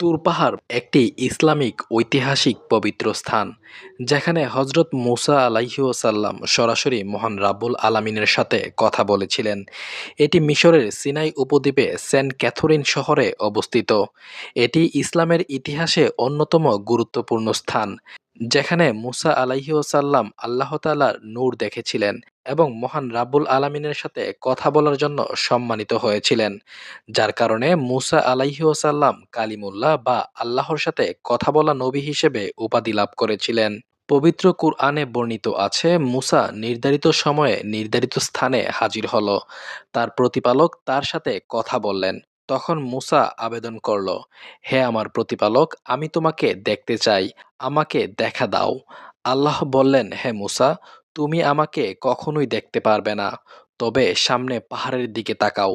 তুর পাহাড় একটি ইসলামিক ঐতিহাসিক পবিত্র স্থান, যেখানে হজরত মুসা আলাইহিওসাল্লাম সরাসরি মহান রাব্বুল আলামিনের সাথে কথা বলেছিলেন। এটি মিশরের সিনাই উপদ্বীপে সেন্ট ক্যাথরিন শহরে অবস্থিত। এটি ইসলামের ইতিহাসে অন্যতম গুরুত্বপূর্ণ স্থান, যেখানে মুসা আলাইহিওসাল্লাম আল্লাহ তালার নূর দেখেছিলেন। এবং মহান রাব্বুল আলামিনের সাথে কথা বলার জন্য সম্মানিত হয়েছিলেন, যার কারণে মুসা আলাইহিওসাল্লাম কালিমুল্লাহ বা আল্লাহর সাথে কথা বলা নবী হিসেবে উপাধি লাভ করেছিলেন। পবিত্র কুরআনে বর্ণিত আছে, মুসা নির্ধারিত সময়ে নির্ধারিত স্থানে হাজির হল, তার প্রতিপালক তার সাথে কথা বললেন, তখন মুসা আবেদন করল, হে আমার প্রতিপালক, আমি তোমাকে দেখতে চাই, আমাকে দেখা দাও। আল্লাহ বললেন, হে মুসা তুমি আমাকে কখনোই দেখতে পারবে না। তবে সামনে পাহাড়ের দিকে তাকাও।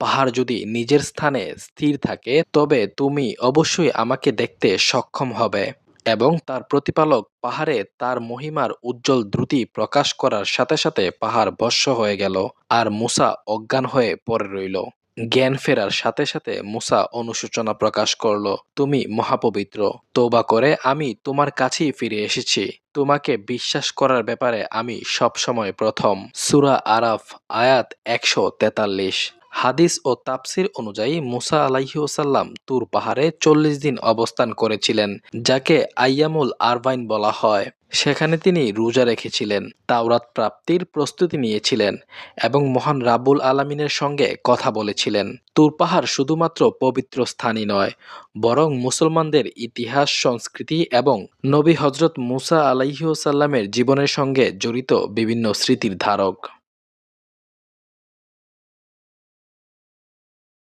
পাহাড় যদি নিজের স্থানে স্থির থাকে, তবে তুমি অবশ্যই আমাকে দেখতে সক্ষম হবে এবং তার প্রতিপালক পাহাড়ে তার মহিমার উজ্জ্বল দ্রুতি প্রকাশ করার সাথে সাথে পাহাড় ভস্য হয়ে গেল আর মুসা অজ্ঞান হয়ে পড়ে রইল। জ্ঞান ফেরার সাথে সাথে মুসা অনুশোচনা প্রকাশ করল, তুমি মহাপবিত্র তোবা করে আমি তোমার কাছেই ফিরে এসেছি। তোমাকে বিশ্বাস করার ব্যাপারে আমি সবসময় প্রথম। সুরা আরাফ, আয়াত একশো তেতাল্লিশ। হাদিস ও তাপসির অনুযায়ী মুসা আলাইহিউসাল্লাম তুর পাহাড়ে চল্লিশ দিন অবস্থান করেছিলেন, যাকে আইয়ামুল আরবাইন বলা হয়। সেখানে তিনি রোজা রেখেছিলেন, তাওরাত প্রাপ্তির প্রস্তুতি নিয়েছিলেন এবং মহান রাবুল আলামিনের সঙ্গে কথা বলেছিলেন। তুর পাহাড় শুধুমাত্র পবিত্র স্থানই নয়, বরং মুসলমানদের ইতিহাস, সংস্কৃতি এবং নবী হজরত মুসা আলাইহিউসাল্লামের জীবনের সঙ্গে জড়িত বিভিন্ন স্মৃতির ধারক।